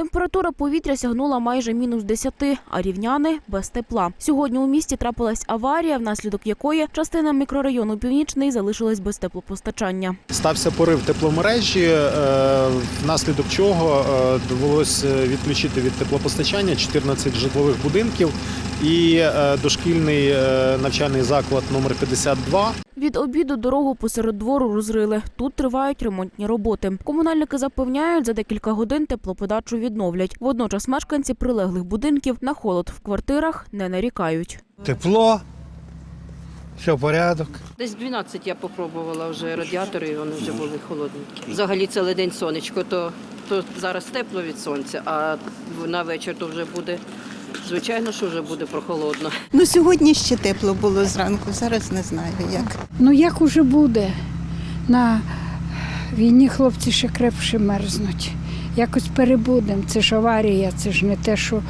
Температура повітря сягнула майже мінус 10, а рівняни без тепла. Сьогодні у місті трапилась аварія, внаслідок якої частина мікрорайону Північний залишилась без теплопостачання. Стався порив тепломережі, е, внаслідок чого е, довелося відключити від теплопостачання 14 житлових будинків і е, дошкільний е, навчальний заклад номер 52. Від обіду дорогу посеред двору розрили. Тут тривають ремонтні роботи. Комунальники запевняють, за декілька годин теплоподачу відновлять. Водночас мешканці прилеглих будинків на холод в квартирах не нарікають. Тепло, все порядок. Десь 12 я попробувала вже радіатори, і вони вже були холодненькі. Взагалі цілий день сонечко, то, то зараз тепло від сонця, а на вечір то вже буде, звичайно, що вже буде прохолодно. Ну сьогодні ще тепло було зранку, зараз не знаю як. Ну як уже буде? На війні хлопці ще крепше мерзнуть. Якось перебудемо. Це ж аварія, це ж не те, що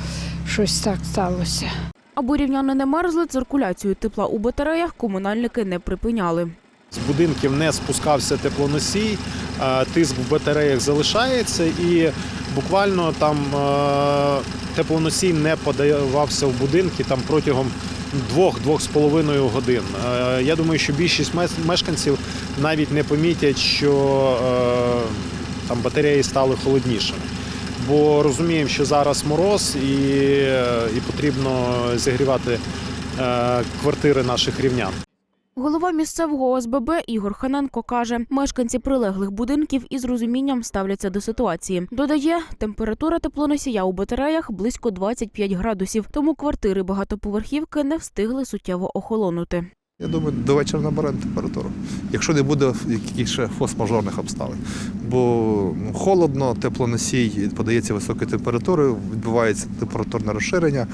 щось так сталося. Аби рівняни не мерзли, циркуляцію тепла у батареях комунальники не припиняли. З будинків не спускався теплоносій, тиск в батареях залишається, і буквально там е, теплоносій не подавався в будинки там протягом двох-двох з половиною годин. Е, Я думаю, що більшість мешканців навіть не помітять, що е, там батареї стали холоднішими. Бо розуміємо, що зараз мороз і, і потрібно зігрівати квартири наших рівнян. Голова місцевого ОСББ Ігор Ханенко каже, мешканці прилеглих будинків із розумінням ставляться до ситуації. Додає, температура теплоносія у батареях близько 25 градусів, тому квартири багатоповерхівки не встигли суттєво охолонути. Я думаю, до вечора наберемо температуру, якщо не буде якихось ще форс-мажорних обставин. Бо холодно, теплоносій подається високою температурою, відбувається температурне розширення,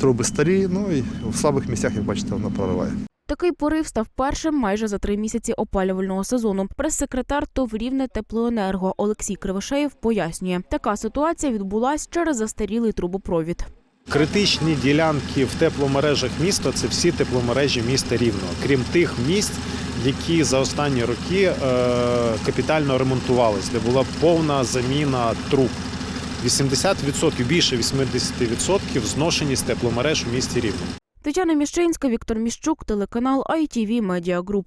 труби старі, ну і в слабих місцях, як бачите, воно прориває. Такий порив став першим майже за три місяці опалювального сезону. Прес-секретар ТОВ «Рівне теплоенерго Олексій Кривошеєв пояснює, така ситуація відбулась через застарілий трубопровід. Критичні ділянки в тепломережах міста це всі тепломережі міста Рівного, крім тих місць, які за останні роки е, капітально ремонтувались, де була повна заміна труб. 80%, більше 80% зношені з тепломереж у місті Рівне. Тетяна Міщинська, Віктор Міщук, телеканал ITV Media Group.